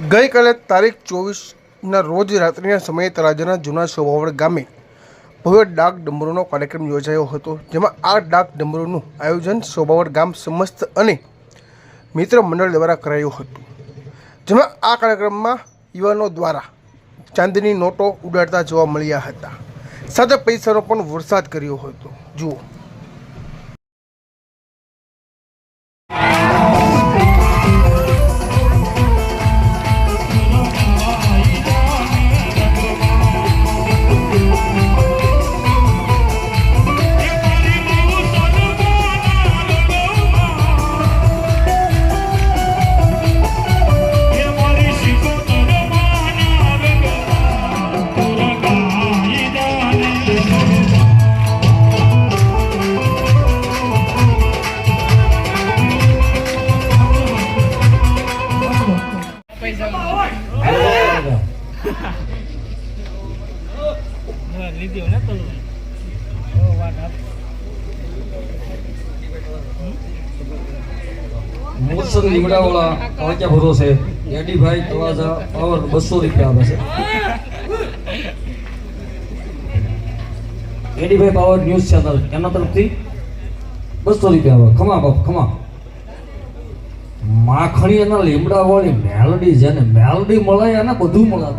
ગઈકાલે તારીખ ચોવીસના રોજ રાત્રિના સમયે તળાજાના જૂના સોભાવડ ગામે ભવ્ય ડાક ડમરૂનો કાર્યક્રમ યોજાયો હતો, જેમાં આ ડાક ડમરૂનું આયોજન સોભાવડ ગામ સમસ્ત અને મિત્ર મંડળ દ્વારા કરાયું હતું. જેમાં આ કાર્યક્રમમાં યુવાનો દ્વારા ચાંદીની નોટો ઉડાડતા જોવા મળ્યા હતા. સાથે પૈસાનો પણ વરસાદ કર્યો હતો. જુઓ. લીધી ને પાંચા વાત આપ મોસમ લીમડાવાળા ભરોસે એડીભાઈ તવાજા પાવર બસો રૂપિયા આવે છે. એડીભાઈ પાવર ન્યૂઝ ચેનલ, એના તરફથી બસો રૂપિયા આવે ખમા બાપ, ખમા. માખણી અને લીમડા વાળી મેલડી જેને મેલડી મળે એને બધું મળે